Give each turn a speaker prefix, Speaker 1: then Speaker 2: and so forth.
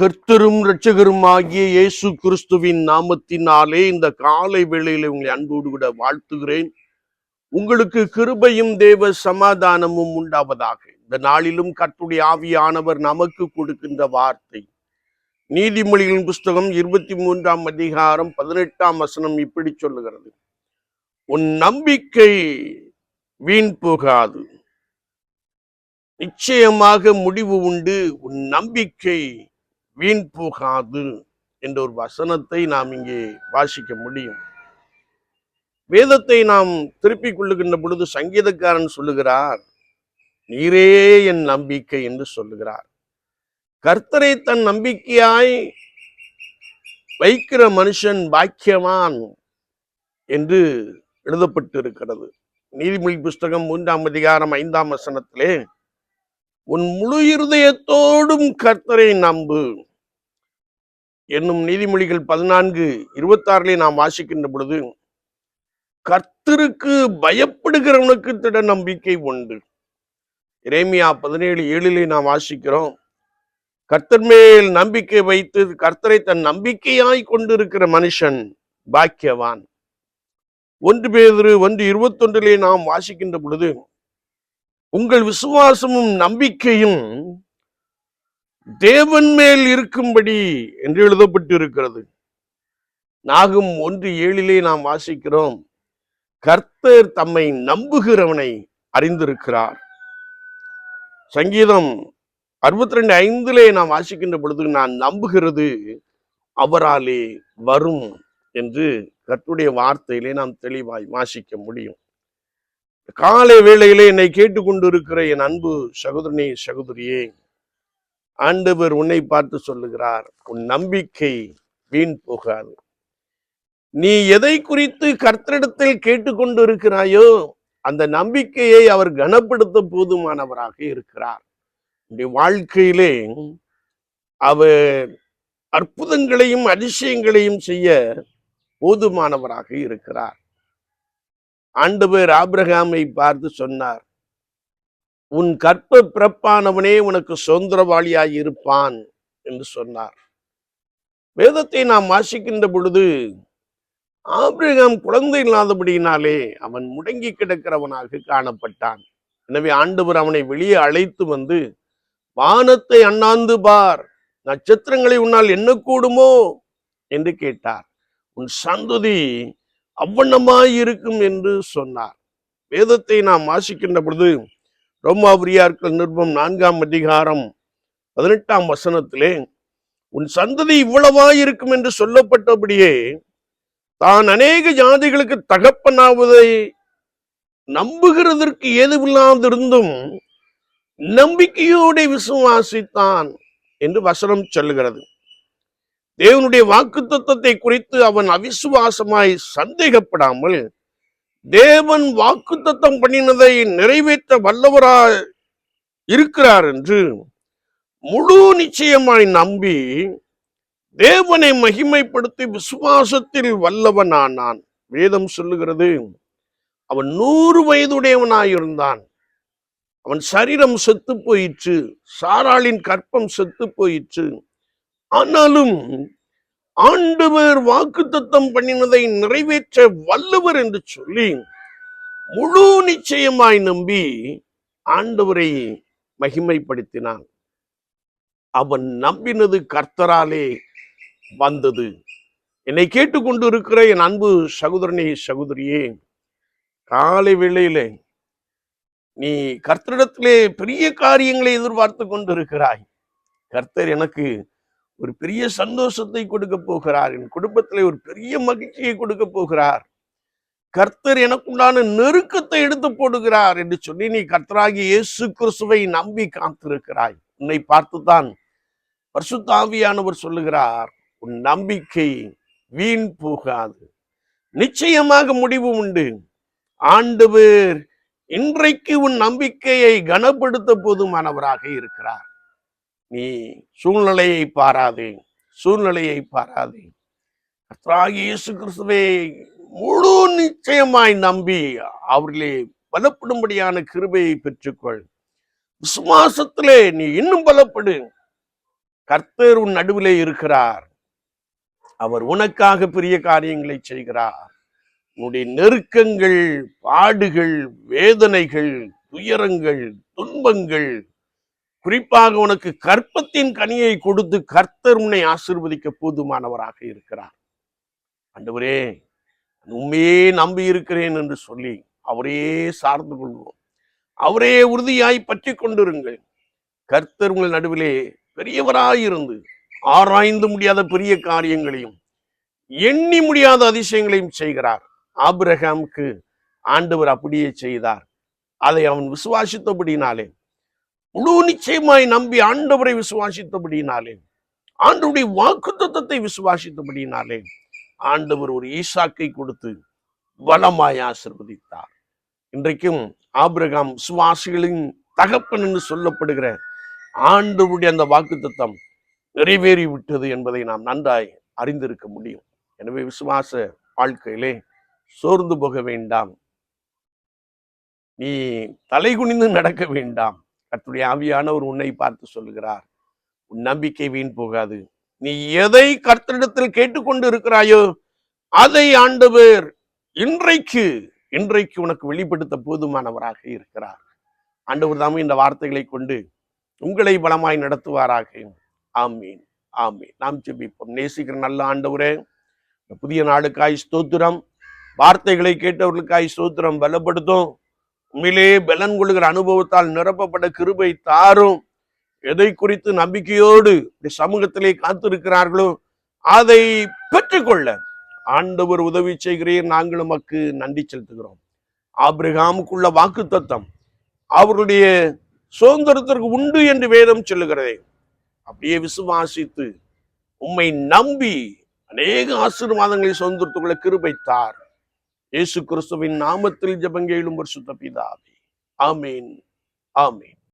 Speaker 1: கர்த்தரும் இரட்சகரும் ஆகிய இயேசு கிறிஸ்துவின் நாமத்தினாலே இந்த காலை வேளையில உங்களை அன்போடு கூட வாழ்த்துகிறேன். உங்களுக்கு கிருபையும் தேவ சமாதானமும் உண்டாவதாக. இந்த நாளிலும் கர்த்துடைய ஆவியானவர் நமக்கு கொடுக்கின்ற வார்த்தை. நீதிமொழிகளின் புஸ்தகம் இருபத்தி மூன்றாம் அதிகாரம் பதினெட்டாம் வசனம் இப்படி சொல்லுகிறது. உன் நம்பிக்கை வீண் போகாது. நிச்சயமாக முடிவு உண்டு. உன் நம்பிக்கை வீண் போகாது என்ற ஒரு வசனத்தை நாம் இங்கே வாசிக்க முடியும். வேதத்தை நாம் திருப்பிக் கொள்ளுகின்ற பொழுது சங்கீதக்காரன் சொல்லுகிறார் நீரே என் நம்பிக்கை என்று சொல்லுகிறார். கர்த்தரை தன் நம்பிக்கையாய் வைக்கிற மனுஷன் பாக்கியவான் என்று எழுதப்பட்டு இருக்கிறது நீதிமொழி புஸ்தகம் மூன்றாம் அதிகாரம் ஐந்தாம் வசனத்திலே உன் முழு இருதயத்தோடும் கர்த்தரை நம்பு. என்னும் நீதிமொழிகள் பதினான்கு இருபத்தாறிலே நாம் வாசிக்கின்ற பொழுது கர்த்தருக்கு பயப்படுகிறவனுக்கு திட நம்பிக்கை உண்டு. இறைமியா பதினேழு ஏழிலே நாம் வாசிக்கிறோம் கர்த்தர் மேல் நம்பிக்கை வைத்து கர்த்தரை தன் நம்பிக்கையாய் கொண்டிருக்கிற மனுஷன் பாக்கியவான். ஒன்று பேதிரு ஒன்று இருபத்தொன்றிலே நாம் வாசிக்கின்ற பொழுது உங்கள் விசுவாசமும் நம்பிக்கையும் தேவன் மேல் இருக்கும்படி என்று எழுதப்பட்டு இருக்கிறது நாகும் ஒன்று ஏழிலே நாம் வாசிக்கிறோம். கர்த்தர் தம்மை நம்புகிறவனை அறிந்திருக்கிறார். சங்கீதம் அறுபத்தி ரெண்டு ஐந்திலே நாம் வாசிக்கின்ற பொழுது நான் நம்புகிறது அவராலே வரும் என்று கர்த்துடைய வார்த்தையிலே நாம் தெளிவாய் வாசிக்க முடியும். காலை வேளையிலே என்னை கேட்டுக்கொண்டிருக்கிற என் அன்பு சகோதரனே சகோதரியே ஆண்டவர் உன்னை பார்த்து சொல்லுகிறார் உன் நம்பிக்கை வீண் போகாது. நீ எதை குறித்து கர்த்தரிடத்தில் கேட்டுக்கொண்டு இருக்கிறாயோ அந்த நம்பிக்கையை அவர் கனப்படுத்த போதுமானவராக இருக்கிறார். உன்னுடைய வாழ்க்கையிலே அவர் அற்புதங்களையும் அதிசயங்களையும் செய்ய போதுமானவராக இருக்கிறார். ஆண்டவர் ஆபிரகாமை பார்த்து சொன்னார் உன் கற்ப பிறப்பானவனே உனக்கு சுதந்திரவாளியாய் இருப்பான் என்று சொன்னார். வேதத்தை நாம் வாசிக்கின்ற பொழுது ஆபிரகாம் குழந்தை இல்லாதபடியினாலே அவன் முடங்கி கிடக்கிறவனாக காணப்பட்டான். எனவே ஆண்டவர் அவனை வெளியே அழைத்து வந்து வானத்தை அண்ணாந்து பார் நட்சத்திரங்களை உன்னால் என்ன கூடுமோ என்று கேட்டார். உன் சந்ததி அவ்வண்ணமாய் இருக்கும் என்று சொன்னார். வேதத்தை நாம் வாசிக்கின்ற பொழுது ரோமாபுரியார்கள் நிருபம் நான்காம் அதிகாரம் பதினெட்டாம் வசனத்திலே உன் சந்ததி இவ்வளவா இருக்கும் என்று சொல்லப்பட்டபடியே தான் அநேக ஜாதிகளுக்கு தகப்பனாவதை நம்புகிறதற்கு ஏதுவில்லாதிருந்தும் நம்பிக்கையோட விசுவாசித்தான் என்று வசனம் சொல்லுகிறது. தேவனுடைய வாக்கு தத்துவத்தை குறித்து அவன் அவிசுவாசமாய் சந்தேகப்படாமல் தேவன் வாக்கு தத்தம் பண்ணினதை நிறைவேற்ற வல்லவரா இருக்கிறார் என்று முழு நிச்சயமாய் நம்பி தேவனை மகிமைப்படுத்தி விசுவாசத்தில் வல்லவனானான். வேதம் சொல்லுகிறது அவன் நூறு வயதுடையவனாயிருந்தான். அவன் சரீரம் செத்து போயிற்று சாராளின் கற்பம் செத்து போயிற்று. ஆனாலும் ஆண்டவர் வாக்குத்தத்தம் பண்ணினதை நிறைவேற்ற வல்லவர் என்று சொல்லி முழு நிச்சயமாய் நம்பி ஆண்டவரை மகிமைப்படுத்தினான். அவன் நம்பினது கர்த்தராலே வந்தது. என்னை கேட்டுக்கொண்டு இருக்கிற என் அன்பு சகோதரனே சகோதரியே காலை வேளையிலே நீ கர்த்தரிடத்திலே பெரிய காரியங்களை எதிர்பார்த்து கொண்டிருக்கிறாய். கர்த்தர் எனக்கு ஒரு பெரிய சந்தோஷத்தை கொடுக்க போகிறார். என் குடும்பத்திலே ஒரு பெரிய மகிழ்ச்சியை கொடுக்க போகிறார். கர்த்தர் எனக்குண்டான நெருக்கத்தை எடுத்து போடுகிறார் என்று சொல்லி நீ கர்த்தராகி இயேசு கிறிஸ்துவை நம்பி காத்திருக்கிறாய். உன்னை பார்த்துதான் பர்சுத்தாவியானவர் சொல்லுகிறார் உன் நம்பிக்கை வீண் போகாது. நிச்சயமாக முடிவு உண்டு. ஆண்டவர் இன்றைக்கு உன் நம்பிக்கையை கனப்படுத்த போதுமானவராக இருக்கிறார். நீ சூழ்நிலையை பாராதே சூழ்நிலையை பாராது. கர்த்தராகிய இயேசு கிறிஸ்துவை முழு நிச்சயமாய் நம்பி அவர்களே பலப்படும்படியான கிருபையை பெற்றுக்கொள். விசுவாசத்திலே நீ இன்னும் பலப்படு. கர்த்தர் உன் நடுவிலே இருக்கிறார். அவர் உனக்காக பெரிய காரியங்களை செய்கிறார். உன்னுடைய நெருக்கங்கள் பாடுகள் வேதனைகள் துயரங்கள் துன்பங்கள் குறிப்பாக உனக்கு கற்பத்தின் கனியை கொடுத்து கர்த்தர் உன்னை ஆசிர்வதிக்க போதுமானவராக இருக்கிறார். ஆண்டவரே உண்மையே நம்பி இருக்கிறேன் என்று சொல்லி அவரையே சார்ந்து கொள்வோம். அவரே உறுதியாய் பற்றி கொண்டிருங்கள். கர்த்தர் உங்கள் நடுவிலே பெரியவராயிருந்து ஆராய்ந்து முடியாத பெரிய காரியங்களையும் எண்ணி முடியாத அதிசயங்களையும் செய்கிறார். ஆபிரகாமுக்கு ஆண்டவர் அப்படியே செய்தார். அதை அவன் விசுவாசித்தபடினாலே முழு நிச்சயமாய் நம்பி ஆண்டவரை விசுவாசித்தபடினாலே ஆண்டவருடைய வாக்கு தத்தத்தை விசுவாசித்தபடினாலே ஆண்டவர் ஒரு ஈசாக்கை கொடுத்து வளமாய் ஆசிர்வதித்தார். இன்றைக்கும் ஆபிரகாம் விசுவாசிகளின் தகப்பன் என்று சொல்லப்படுகிற ஆண்டவருடைய அந்த வாக்கு தத்தம் நிறைவேறி விட்டது என்பதை நாம் நன்றாய் அறிந்திருக்க முடியும். எனவே விசுவாச வாழ்க்கையிலே சோர்ந்து போக வேண்டாம். நீ தலை குனிந்து நடக்க வேண்டாம். கத்துடைய ஆவியானவர் உன்னை பார்த்து சொல்லுகிறார். உன் நம்பிக்கை வீண் போகாது. நீ எதை கர்த்தரிடத்தில் கேட்டுக்கொண்டு இருக்கிறாயோ அதை ஆண்டவர் இன்றைக்கு இன்றைக்கு உனக்கு வெளிப்படுத்த போதுமானவராக இருக்கிறார். ஆண்டவர் தாமே இந்த வார்த்தைகளை கொண்டு உங்களை பலமாய் நடத்துவாராக. ஆமீன். ஆமீன். நாம் செபிப்போம் நேசிக்கிற நல்ல ஆண்டவரே புதிய நாளுக்காய் ஸ்தோத்திரம். வார்த்தைகளை கேட்டவர்களுக்காய் ஸ்தோத்திரம். பலப்படுத்தும். உண்மையிலே பலன் கொள்கிற அனுபவத்தால் நிரப்பப்பட கிருபை தாரும். எதை குறித்து நம்பிக்கையோடு சமூகத்திலே காத்திருக்கிறார்களோ அதை பெற்றுக்கொள்ள ஆண்டவர் உதவி செய்கிறீர். நாங்கள் உமக்கு நன்றி செலுத்துகிறோம். ஆபிரகாமுக்குள்ள வாக்கு தத்தம் அவர்களுடைய சுதந்திரத்திற்கு உண்டு என்று வேதம் சொல்லுகிறதே. அப்படியே விசுவாசித்து உம்மை நம்பி அநேக ஆசீர்வாதங்களை சுதந்திரத்துக்குள்ள கிருபைத்தார் இயேசு கிறிஸ்துவின் நாமத்தில் ஜெபங்கேளும் பரிசுத்த பிதாவே. ஆமீன். ஆமீன்.